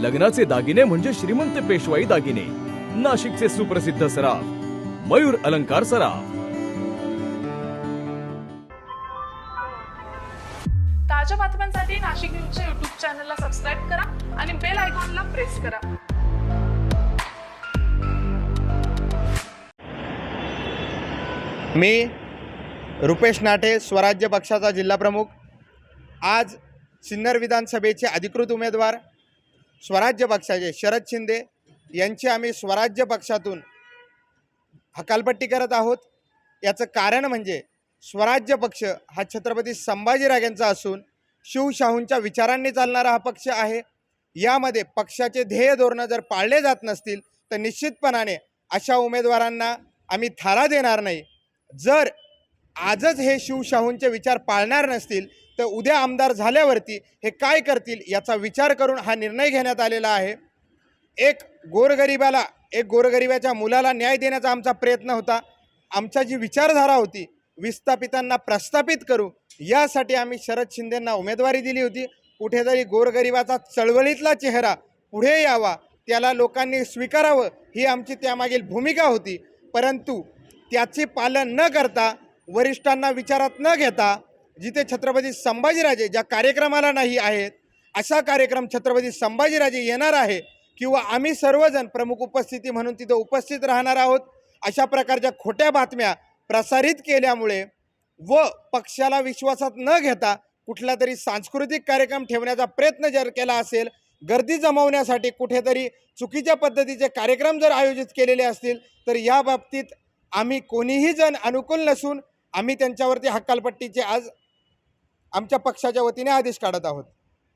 लग्नाचे दागिने म्हणजे श्रीमंत पेशवाई दागिने. नाशिकचे सुप्रसिद्ध सराफ मयूर अलंकार सराफ. ताज्या बातम्यांसाठी नाशिक न्यूजच्या युट्यूब चॅनलला सबस्क्राईब करा आणि बेल आयकॉनला प्रेस करा. मी रुपेश नाटे स्वराज्य पक्षाचा जिल्हाप्रमुख आज सिन्नर विधानसभेचे अधिकृत उमेदवार स्वराज्य पक्षाचे शरद शिंदे यांची आम्ही स्वराज्य पक्षातून हकालपट्टी करत आहोत. याचं कारण म्हणजे स्वराज्य पक्ष हा छत्रपती संभाजीराजांचा असून शिवशाहूंच्या विचारांनी चालणारा हा पक्ष आहे. यामध्ये पक्षाचे ध्येय धोरणं जर पाळले जात नसतील तर निश्चितपणाने अशा उमेदवारांना आम्ही थारा देणार नाही. जर आजच हे शिवशाहूंचे विचार पाळणार नसतील तर उद्या आमदार झाल्यावरती हे काय करतील याचा विचार करून हा निर्णय घेण्यात आलेला आहे. एक गोरगरिबाला एक गोरगरिबाच्या मुलाला न्याय देण्याचा आमचा प्रयत्न होता. आमच्या जी विचारधारा होती विस्थापितांना प्रस्थापित करू यासाठी आम्ही शरद शिंदेंना उमेदवारी दिली होती. कुठेतरी गोरगरिबाचा चळवळीतला चेहरा पुढे यावा त्याला लोकांनी स्वीकारावं ही आमची त्यामागील भूमिका होती. परंतु त्याचे पालन न करता वरिष्ठांना विचारात न घेता जिथे छत्रपती संभाजीराजे ज्या कार्यक्रमाला नाही आहेत असा कार्यक्रम छत्रपती संभाजीराजे येणार आहे किंवा आम्ही सर्वजण प्रमुख उपस्थिती म्हणून तिथं उपस्थित राहणार आहोत अशा प्रकारच्या खोट्या बातम्या प्रसारित केल्यामुळे व पक्षाला विश्वासात न घेता कुठला तरी सांस्कृतिक कार्यक्रम ठेवण्याचा प्रयत्न जर केला असेल गर्दी जमवण्यासाठी कुठेतरी चुकीच्या पद्धतीचे कार्यक्रम जर आयोजित केलेले असतील तर या बाबतीत आम्ही कोणीही जण अनुकूल नसून आम्ही त्यांच्यावरती हक्कालपट्टीचे आज आमच्या पक्षाच्या वतीने आदेश काढत आहोत.